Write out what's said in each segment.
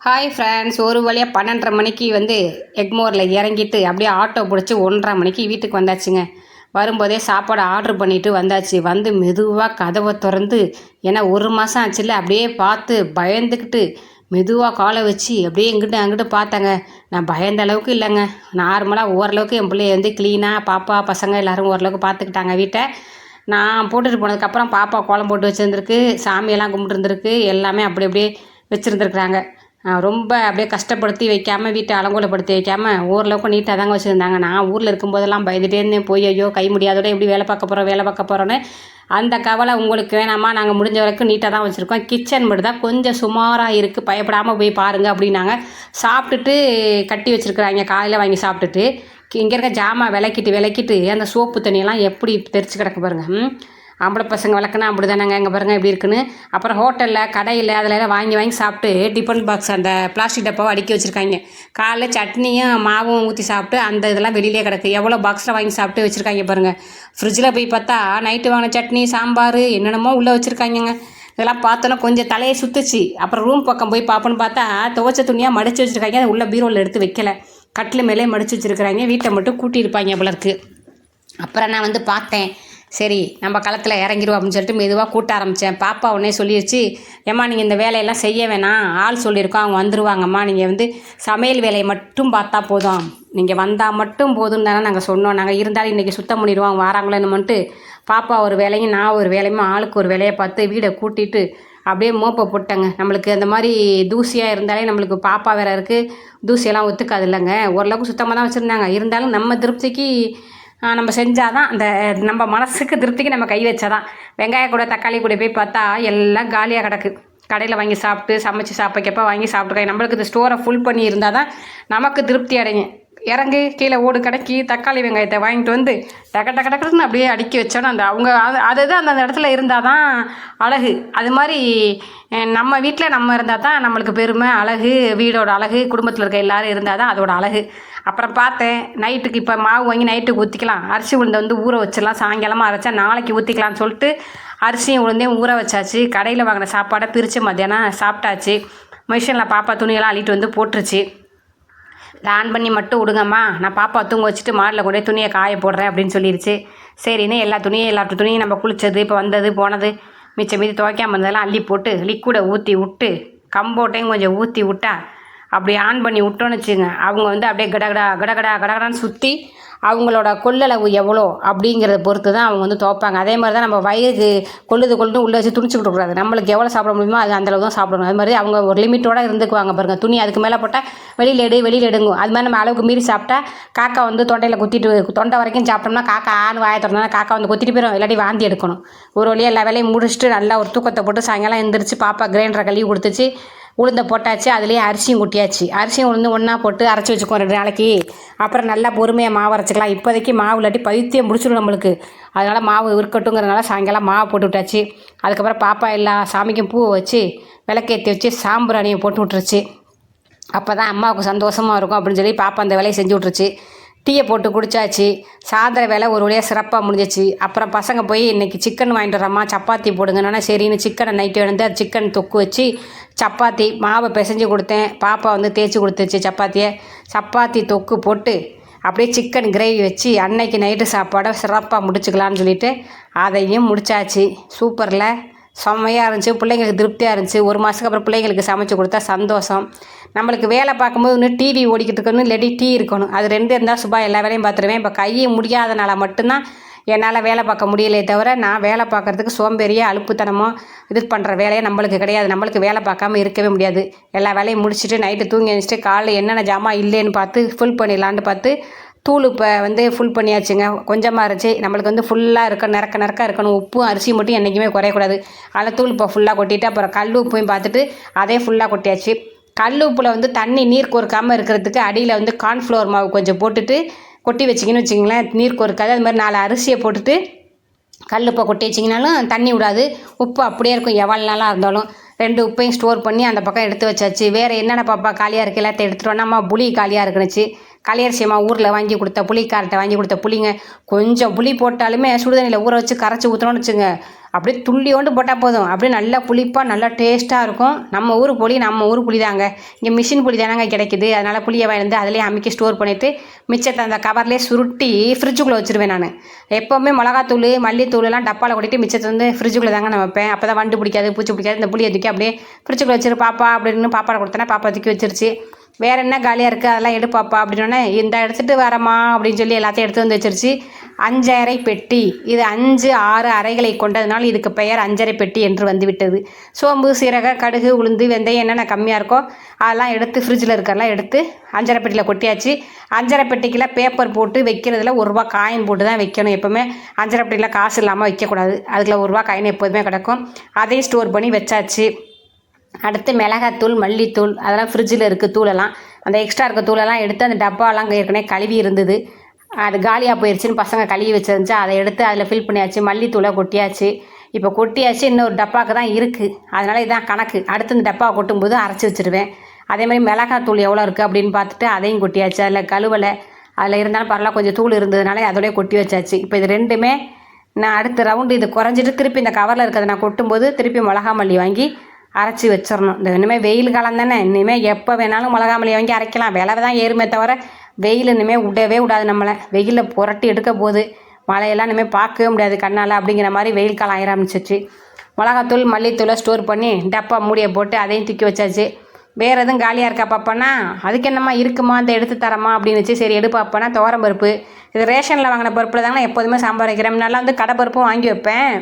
Hi friends ஒரு வழியாக பன்னெண்டரை மணிக்கு வந்து எக்மோரில் இறங்கிட்டு அப்படியே ஆட்டோ பிடிச்சி ஒன்றரை மணிக்கு வீட்டுக்கு வந்தாச்சுங்க. வரும்போதே சாப்பாடு ஆர்டர் பண்ணிட்டு வந்தாச்சு. வந்து மெதுவாக கதவை திறந்து ஏன்னா ஒரு மாதம் ஆச்சுல்ல அப்படியே பார்த்து பயந்துக்கிட்டு மெதுவாக காலை வச்சு அப்படியே இங்கிட்டு அங்கிட்டு பார்த்தாங்க. நான் பயந்த அளவுக்கு இல்லைங்க. நார்மலாக ஓரளவுக்கு என் பிள்ளைய வந்து க்ளீனாக பாப்பா பசங்க எல்லோரும் ஓரளவுக்கு பார்த்துக்கிட்டாங்க வீட்டை. நான் போட்டுட்டு போனதுக்கப்புறம் பாப்பா கோலம் போட்டு வச்சுருந்துருக்கு சாமியெல்லாம் கும்பிட்டுருந்துருக்கு எல்லாமே அப்படி அப்படியே வச்சுருந்துருக்குறாங்க. ரொம்ப அப்படியே கஷ்டப்படுத்தி வைக்காமல் வீட்டை அலங்கோலப்படுத்தி வைக்காமல் ஓரளவுக்கு நீட்டாக தாங்க வச்சுருந்தாங்க. நான் ஊரில் இருக்கும்போதெல்லாம் பயந்துகிட்டே இருந்தேன் போய் ஐயோ கை முடியாதோட எப்படி வேலை பார்க்க போகிறோம் வேலை பார்க்க போகிறோன்னு அந்த கவலை உங்களுக்கு வேணாமா? நாங்கள் முடிஞ்ச வரைக்கும் நீட்டாக தான் வச்சுருக்கோம். கிச்சன் மட்டும் தான் கொஞ்சம் சுமாராக இருக்குது பயப்படாமல் போய் பாருங்கள் அப்படின்னாங்க. சாப்பிட்டுட்டு கட்டி வச்சுருக்குறாங்க. காலையில் வாங்கி சாப்பிட்டுட்டு இங்கே இருக்க ஜாமான் விளக்கிட்டு விளக்கிட்டு அந்த சோப்பு தண்ணியெல்லாம் எப்படி தெரிச்சு கிடக்கு பாருங்கள் ம் ஆம்பளை பசங்க விளக்குனா அப்படி தானேங்க இங்கே பாருங்கள் இப்படி இருக்குன்னு. அப்புறம் ஹோட்டலில் கடையில் அதில் எல்லாம் வாங்கி வாங்கி சாப்பிட்டு டிஃபன் பாக்ஸ் அந்த பிளாஸ்டிக் டப்பாவை அடுக்கி வச்சுருக்காங்க. காலைல சட்னியும் மாவும் ஊற்றி சாப்பிட்டு அந்த இதெல்லாம் வெளியிலே கிடக்கு. எவ்வளோ பாக்ஸில் வாங்கி சாப்பிட்டு வச்சுருக்காங்க பாருங்கள் ஃப்ரிட்ஜில் போய் பார்த்தா நைட்டு வாங்கின சட்னி சாம்பார் என்னென்னமோ உள்ளே வச்சுருக்காங்கங்க. இதெல்லாம் பார்த்தோன்னா கொஞ்சம் தலையை சுற்றுச்சு அப்புறம் ரூம் பக்கம் போய் பார்ப்போன்னு பார்த்தா துவச்ச துணியாக மடித்து வச்சுருக்காங்க. அதை உள்ளே பீரோவில் எடுத்து வைக்கல. கட்டில் மேலே மடித்து வச்சுருக்கிறாங்க. வீட்டை மட்டும் கூட்டியிருப்பாங்க போல அப்புறம் நான் வந்து பார்த்தேன். சரி நம்ம களத்தில் இறங்கிடுவோம் அப்படின்னு சொல்லிட்டு மெதுவாக கூட்ட ஆரம்பித்தேன் பாப்பா உடனே சொல்லிடுச்சு ஏம்மா நீங்கள் இந்த வேலையெல்லாம் செய்ய வேணாம். ஆள் சொல்லியிருக்கோம் அவங்க வந்துருவாங்கம்மா. நீங்கள் வந்து சமையல் வேலையை மட்டும் பார்த்தா போதும். நீங்கள் வந்தால் மட்டும் போதும் தானே நாங்கள் சொன்னோம். நாங்கள் இருந்தாலும் இன்றைக்கி சுத்தம் பண்ணிடுவோம் வாராங்களோ என்னமோன்ட்டு. பாப்பா ஒரு வேலையும் நான் ஒரு வேலையும் ஆளுக்கு ஒரு வேலையை பார்த்து வீடை கூட்டிட்டு அப்படியே மோப்பை போட்டேங்க. நம்மளுக்கு அந்த மாதிரி தூசியாக இருந்தாலே நம்மளுக்கு பாப்பா வேறு இருக்குது தூசியெல்லாம் ஒத்துக்காது இல்லைங்க. ஓரளவுக்கு சுத்தமாக தான் வச்சுருந்தாங்க. இருந்தாலும் நம்ம திருப்திக்கு நம்ம செஞ்சால் தான் அந்த நம்ம மனசுக்கு திருப்திக்கு நம்ம கை வச்சா தான் வெங்காய கூட தக்காளி கூட போய் பார்த்தா எல்லாம் காலியாக கிடக்கு. கடையில் வாங்கி சாப்பிட்டு சமைச்சு சாப்பிட்றப்ப வாங்கி சாப்பிட்டுருக்காங்க நம்மளுக்கு இந்த ஸ்டோரை ஃபுல் பண்ணி இருந்தால் தான் நமக்கு திருப்தி அடையும். இறங்கு கீழே ஓடு கடைக்கி தக்காளி வெங்காயத்தை வாங்கிட்டு வந்து டக டக டக்குன்னு அப்படியே அடுக்கி வச்சோன்னா அந்த அவங்க அது அதுதான் அந்த இடத்துல இருந்தால் தான் அழகு. அது மாதிரி நம்ம வீட்டில் நம்ம இருந்தால் தான் நம்மளுக்கு பெருமை அழகு வீடோட அழகு குடும்பத்தில் இருக்க எல்லோரும் இருந்தால் தான் அதோட அழகு. அப்புறம் பார்த்தேன் நைட்டுக்கு இப்போ மாவு வாங்கி நைட்டுக்கு ஊற்றிக்கலாம் அரிசி உளுந்தை வந்து ஊற வச்சிடலாம். சாயங்காலமாக அரைச்சா நாளைக்கு ஊற்றிக்கலாம்னு சொல்லிட்டு அரிசியும் உளுந்தையும் ஊற வச்சாச்சு. கடையில் வாங்கின சாப்பாடை பிரித்து மத்தியானம் சாப்பிட்டாச்சு. மிஷினில் பாப்பா துணியெல்லாம் அள்ளிட்டு வந்து போட்டுருச்சு. ஆன் பண்ணி மட்டும் விடுங்கம்மா. நான் பாப்பா தூங்க வச்சுட்டு மாடில் கொண்டே துணியை காய போடுறேன் அப்படின்னு சொல்லிடுச்சு சரின்னு எல்லா துணியும் எல்லா துணியும் நம்ம குளித்தது இப்போ வந்தது போனது மிச்சம் மீதி துவைக்காமல் இருந்ததெல்லாம் அள்ளி போட்டு லிக்விடை ஊற்றி விட்டு கம்போட்டையும் கொஞ்சம் ஊற்றி விட்டா அப்படி ஆன் பண்ணி விட்டோன்னு வச்சுங்க அவங்க வந்து அப்படியே கடகடா கடகடா கடகடான்னு சுற்றி அவங்களோட கொள்ளளவு எவ்வளோ அப்படிங்கிறத பொறுத்து தான் அவங்க வந்து துவைப்பாங்க. அதே மாதிரி தான் நம்ம வயிறு கொள்ளுது கொள்ளுது உள்ளே வச்சு துணிச்சு கூடாது நம்மளுக்கு எவ்வளோ சாப்பிட முடியுமோ அது அந்தளவு தான் சாப்பிடணும். அது மாதிரி அவங்க ஒரு லிமிட்டோடு இருந்துக்குவாங்க பாருங்கள் துணி அதுக்கு மேலே போட்டால் வெளியில் எடு வெளியில் எடுங்கும். அது மாதிரி நம்ம அளவுக்கு மீறி சாப்பிட்டா காக்கா வந்து தொண்டையில் குத்திட்டு தொண்டை வரைக்கும் சாப்பிட்டோம்னா காக்கா ஆண் வாயை தொடர்ந்தா காக்கா வந்து குத்திட்டு போயிடும் இல்லாட்டி வாந்தி எடுக்கணும். ஒரு வழியாக எல்லா வேலையும் முடிச்சுட்டு நல்லா ஒரு தூக்கத்தை போட்டு சாயங்காலம் எழுந்திரிச்சு பாப்பா கிரைண்டரை கழுவி கொடுத்துச்சு. உளுந்தை போட்டாச்சு அதுலேயே அரிசியும் கொட்டியாச்சு அரிசியும் உளுந்து ஒன்றா போட்டு அரைச்சி வச்சுக்கோ ரெண்டு நாளைக்கு. அப்புறம் நல்லா பொறுமையாக மாவு அரைச்சிக்கலாம். இப்போதைக்கு மாவு இல்லாட்டி பைத்தியம் முடிச்சிடும் நம்மளுக்கு. அதனால் மாவு இருக்கட்டுங்கிறதுனால சாயங்காலம் மாவு போட்டு விட்டாச்சு. அதுக்கப்புறம் பாப்பா எல்லா சாமிக்கும் பூவை வச்சு விளக்கேற்றி வச்சு சாம்பிராணியை போட்டு விட்டுருச்சு. அப்போ தான் அம்மாவுக்கு சந்தோஷமாக இருக்கும் அப்படின்னு சொல்லி பாப்பா அந்த வேலையை செஞ்சு விட்ருச்சு டீயை போட்டு குடித்தாச்சு சாயந்தர வேலை ஒரு வழியாக சிறப்பாக முடிஞ்சிச்சு. அப்புறம் பசங்க போய் இன்றைக்கி சிக்கன் வாங்கிட்டு வரம்மா சப்பாத்தி போடுங்கன்னா சரின்னு சிக்கனை நைட்டு வந்து அது சிக்கன் தொக்கு வச்சு சப்பாத்தி மாவை பிசைஞ்சு கொடுத்தேன். பாப்பா வந்து தேய்ச்சி கொடுத்துச்சு சப்பாத்தியை. சப்பாத்தி தொக்கு போட்டு அப்படியே சிக்கன் கிரேவி வச்சு அன்னைக்கு நைட்டு சாப்பாடை சிறப்பாக முடிச்சுக்கலான்னு சொல்லிட்டு அதையும் முடித்தாச்சு சூப்பரில். செம்மையாக இருந்துச்சு. பிள்ளைங்களுக்கு திருப்தியாக இருந்துச்சு. ஒரு மாதத்துக்கு அப்புறம் பிள்ளைங்களுக்கு சமைச்சு கொடுத்தா சந்தோஷம். நம்மளுக்கு வேலை பார்க்கும்போது இன்னும் டிவி ஓடிக்கிட்டு இருக்கணும் இல்லாட்டி டீ இருக்கணும். அது ரெண்டு இருந்தால் சுபா எல்லா வேலையும் பார்த்துருவேன். இப்போ கையை முடியாதனால மட்டும்தான் என்னால் வேலை பார்க்க முடியலே தவிர நான் வேலை பார்க்குறதுக்கு சோம்பேறியாக அழுப்புத்தனமோ இது பண்ணுற வேலையை நம்மளுக்கு கிடையாது. நம்மளுக்கு வேலை பார்க்காம இருக்கவே முடியாது. எல்லா வேலையும் முடிச்சுட்டு நைட்டு தூங்கி எழுந்துட்டு காலையில் என்னென்ன ஜாமான் இல்லைன்னு பார்த்து ஃபுல் பண்ணிடலான்னு பார்த்து தூள் இப்போ வந்து ஃபுல் பண்ணியாச்சுங்க. கொஞ்சமாக இருந்துச்சு நம்மளுக்கு வந்து ஃபுல்லாக இருக்க நிறக்க நிறக்க இருக்கணும். உப்பும் அரிசி மட்டும் என்றைக்குமே குறையக்கூடாது. அதில் தூள் இப்போ ஃபுல்லாக கொட்டிட்டு அப்புறம் கல் உப்பையும் பார்த்துட்டு அதே ஃபுல்லாக கொட்டியாச்சு. கல் உப்பில் வந்து தண்ணி நீர் கோர்க்காமல் இருக்கிறதுக்கு அடியில் வந்து கார்ன்ஃப்ளவர் மாவு கொஞ்சம் போட்டுட்டு கொட்டி வச்சிங்கன்னு வச்சிங்களேன் நீர் கோர்க்காது. அது மாதிரி நாலு அரிசியை போட்டுட்டு கல் உப்பை கொட்டி வச்சிங்கனாலும் தண்ணி விடாது. உப்பு அப்படியே இருக்கும். எவ்வளோ நாளாக இருந்தாலும். ரெண்டு உப்பையும் ஸ்டோர் பண்ணி அந்த பக்கம் எடுத்து வச்சாச்சு. வேறு என்னென்ன பாப்பா காலியாக இருக்குது எல்லாத்தையும் எடுத்துகிட்டு நம்ம புளி காலியாக இருக்குனுச்சு கலியரிசியம்மா ஊரில் வாங்கி கொடுத்த புளிக்கார்ட்ட வாங்கி கொடுத்த புளிங்க. கொஞ்சம் புளி போட்டாலுமே சுடுதண்ணியில் ஊற வச்சு கரைச்சி ஊற்றணும்னு வச்சுங்க. அப்படியே துள்ளியோண்டு போட்டால் போதும். அப்படியே நல்லா புளிப்பாக நல்லா டேஸ்ட்டாக இருக்கும். நம்ம ஊர் புளி நம்ம ஊர் புளி தாங்க இங்கே மிஷின் புளி தானங்க கிடைக்குது. அதனால் புளியை வந்து அதிலே அமைக்க ஸ்டோர் பண்ணிவிட்டு மிச்சத்தை அந்த கவர்லேயே சுருட்டி ஃப்ரிட்ஜுக்குள்ளே வச்சுருவேன் நான். எப்போவுமே மிளகாத்தூள் மல்லித்தூள்லாம் டப்பாவில் கொட்டிட்டு மிச்சத்தை வந்து ஃப்ரிட்ஜுக்குள்ளே தாங்க நான் வைப்பேன். அப்போ தான் வண்டு பிடிக்காது பூச்சி பிடிக்காது. இந்த புளியை தூக்கி அப்படியே ஃப்ரிட்ஜுக்குள்ளே வச்சிரு பாப்பா அப்படின்னு பாப்பாவை கொடுத்தேன்னா பாப்பா தூக்கி வச்சிருச்சு. வேறு என்ன காலியாக இருக்குது அதெல்லாம் எடுப்பாப்பா அப்படின்னோடனே இந்த எடுத்துகிட்டு வரமா அப்படின்னு சொல்லி எல்லாத்தையும் எடுத்து வந்து வச்சிருச்சு. அஞ்சரை பெட்டி. இது அஞ்சு ஆறு அறைகளை கொண்டதுனால இதுக்கு பெயர் அஞ்சரை பெட்டி என்று வந்துவிட்டது. சோம்பு சீரக கடுகு உளுந்து வெந்தயம் என்னென்ன கம்மியாக இருக்கோ அதெல்லாம் எடுத்து ஃப்ரிட்ஜில் இருக்கிறலாம் எடுத்து அஞ்சரை பெட்டியில் கொட்டியாச்சு. அஞ்சரை பெட்டிக்கெல்லாம் பேப்பர் போட்டு வைக்கிறதுல ஒரு ரூபா காயின் போட்டு தான் வைக்கணும். எப்போவுமே அஞ்சரை பெட்டியில் காசு இல்லாமல் வைக்கக்கூடாது. அதுக்குள்ள ஒரு ரூபா காயின் எப்போதுமே கிடக்கும். அதையும் ஸ்டோர் பண்ணி வச்சாச்சு. அடுத்து மிளகாத்தூள் மல்லித்தூள் அதெல்லாம் ஃப்ரிட்ஜில் இருக்குது தூளெல்லாம் அந்த எக்ஸ்ட்ரா இருக்க தூளெல்லாம் எடுத்து அந்த டப்பாலாம் ஏற்கனவே கழுவி இருந்தது. அது காலியாக போயிடுச்சுன்னு பசங்க கழுவி வச்சிருந்துச்சு. அதை எடுத்து அதில் ஃபில் பண்ணியாச்சு. மல்லித்தூளை கொட்டியாச்சு. இப்போ கொட்டியாச்சு. இன்னொரு டப்பாவுக்கு தான் இருக்குது அதனால் இதான் கணக்கு. அடுத்து இந்த டப்பாவை கொட்டும்போது அரைச்சி வச்சுருவேன். அதே மாதிரி மிளகாத்தூள் எவ்வளோ இருக்குது அப்படின்னு பார்த்துட்டு அதையும் கொட்டியாச்சு. அதில் கழுவலை. அதில் இருந்தாலும் பரவாயில்ல. கொஞ்சம் தூள் இருந்ததுனால அதோடய கொட்டி வச்சாச்சு. இப்போ இது ரெண்டுமே நான் அடுத்த ரவுண்டு இது குறைஞ்சிட்டு திருப்பி இந்த கவரில் இருக்கிறத நான் கொட்டும்போது திருப்பி மிளகா மல்லி வாங்கி அரைச்சி வச்சிடணும் இந்த இனிமேல் வெயில் காலம் தானே. இனிமேல் எப்போ வேணாலும் மிளகா மல்லி வாங்கி அரைக்கலாம். விலை தான் ஏறுமே தவிர வெயில் இனிமேல் விடவே விடாது நம்மளை. வெயிலில் புரட்டி எடுக்க போகுது. மழையெல்லாம் இனிமேல் பார்க்கவே முடியாது கண்ணால் அப்படிங்கிற மாதிரி வெயில் காலம் ஆயிர ஆரம்பிச்சிச்சு மிளகாத்தூள் மல்லித்தூளை ஸ்டோர் பண்ணி டப்பா மூடியை போட்டு அதையும் தூக்கி வச்சாச்சு. வேறு எதுவும் காலியாக இருக்கா பாப்பானா அதுக்கு என்னம்மா இருக்குமா? அந்த எடுத்து தரமா? அப்படின்னு வச்சு சரி எடு பாப்பானா துவரம் பருப்பு. இது ரேஷனில் வாங்கின பருப்பில் தாங்க நான் எப்போதுமே சாம்பார் வைக்கிறேன். முன்னாலாம் வந்து கடை பருப்பும் வாங்கி வைப்பேன்.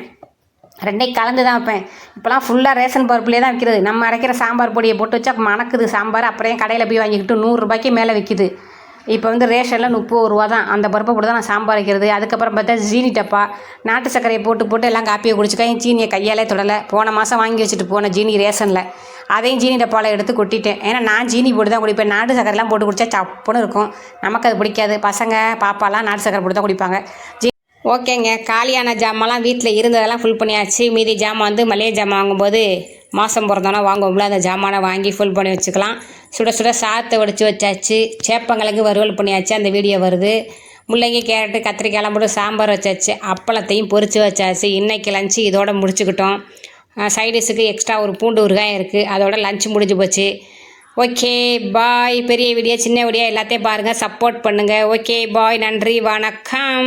ரெண்டையும் கலந்து தான் வைப்பேன் இப்போலாம் ஃபுல்லாக ரேஷன் பருப்புலேயே தான் விற்கிறது நம்ம அரைக்கிற சாம்பார் பொடியை போட்டு வச்சா மணக்குது. சாம்பார் அப்புறம் கடையில் போய் வாங்கிக்கிட்டு நூறுரூபாய்க்கு மேலே விற்கிது இப்போ வந்து ரேஷனில் முப்பது ரூபா தான். அந்த பருப்பை போட்டு தான் நான் சாம்பார் வைக்கிறது. அதுக்கப்புறம் பார்த்தா ஜீனி டப்பா. நாட்டு சர்க்கரையை போட்டு போட்டு எல்லாம் காப்பியை குடிச்சுக்கேன் சீனியை கையாலே தொடலை. போன மாதம் வாங்கி வச்சுட்டு போனேன் ஜீனி ரேஷனில். அதையும் ஜீனி டப்பாவில் எடுத்து கொட்டிட்டேன். ஏன்னா நான் ஜீனி போட்டு தான் குடிப்பேன். நாட்டு சர்க்கரைலாம் போட்டு குடித்தா சப்புன்னு இருக்கும். நமக்கு அது பிடிக்காது. பசங்க பாப்பாலாம் நாட்டு சர்க்கரை போட்டு தான் குடிப்பாங்க. ஓகேங்க. காலியான ஜாமான்லாம் வீட்டில் இருந்ததெல்லாம் ஃபுல் பண்ணியாச்சு. மீதி ஜாமான் வந்து மளிகை ஜாமான் வாங்கும்போது மாதம் பிறந்தோன்னா வாங்குவோம்ல. அந்த ஜாமானை வாங்கி ஃபுல் பண்ணி வச்சுக்கலாம். சுட சுட சாத்தை உடச்சி வச்சாச்சு. சேப்பங்கிழங்கு வறுவல் பண்ணியாச்சு. அந்த வீடியோ வருது. முள்ளங்கி கேரட்டு கத்திரிக்காயெல்லாம் போட்டு சாம்பார் வச்சாச்சு. அப்பளத்தையும் பொறிச்சு வச்சாச்சு. இன்னைக்கு லஞ்சு இதோட முடிச்சுக்கிட்டோம். சைடிஸுக்கு எக்ஸ்ட்ரா ஒரு பூண்டு ஊறுகாய் இருக்குது அதோட லஞ்சு முடிஞ்சு போச்சு. ஓகே பாய் பெரிய வீடியோ சின்ன வீடியோ எல்லாத்தையும் பாருங்கள் சப்போர்ட் பண்ணுங்கள் ஓகே பாய் நன்றி. வணக்கம்.